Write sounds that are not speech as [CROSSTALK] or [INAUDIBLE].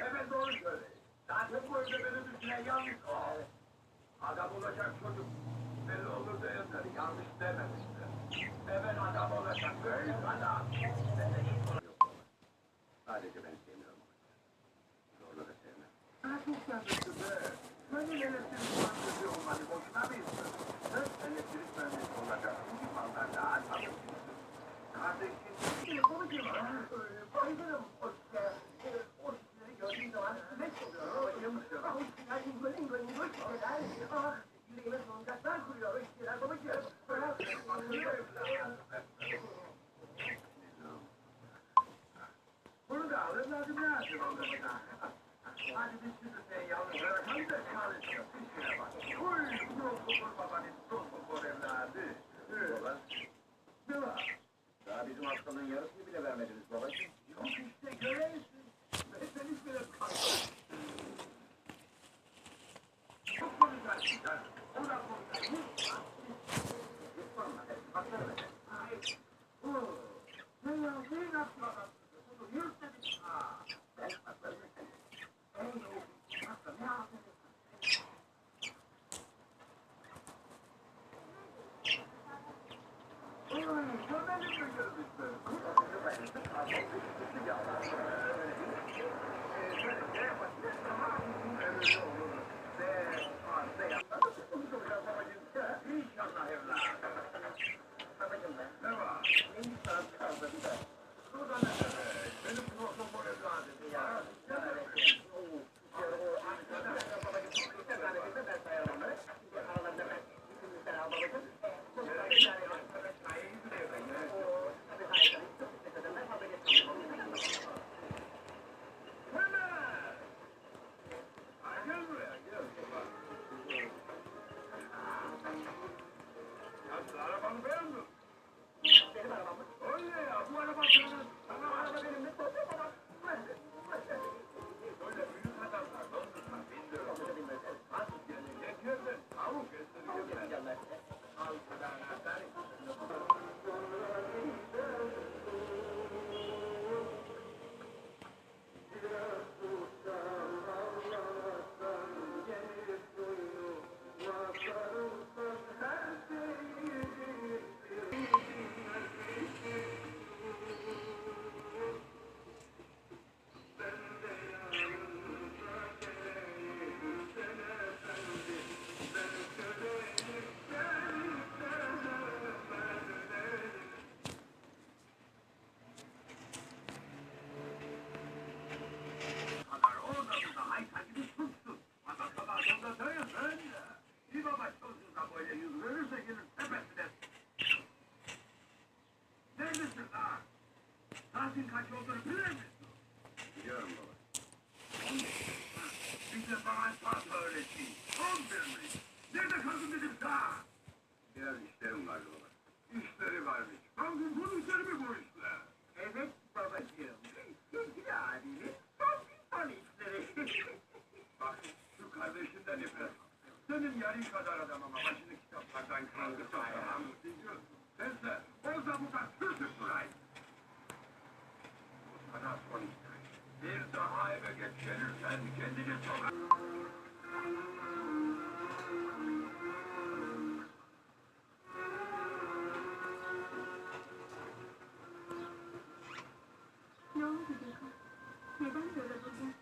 Hemen doğru söyle. Zaten bu evde ödemenin üstüne yanlış o. Adam olacak çocuk. Belli olur da yazarı yanlış dememiştir. Hemen adam olacak. Böyle adam. Thank you. Thank you. saatin kaç olduğunu bilir misin? Biliyorum baba. On bir. Bir de bana papa öğretti. On bir mi? Nerede kaldın dedim daha? Biraz işlerim var baba. İşleri varmış. Ben gün bunun işleri mi bu işler? Evet babacığım. Sevgili abimiz son insan işleri. [LAUGHS] Bak şu kardeşinden nefret. Senin yarın kadar adam ama başını kitaplardan kaldı sağlam. Sen de o zaman Neden böyle buldun?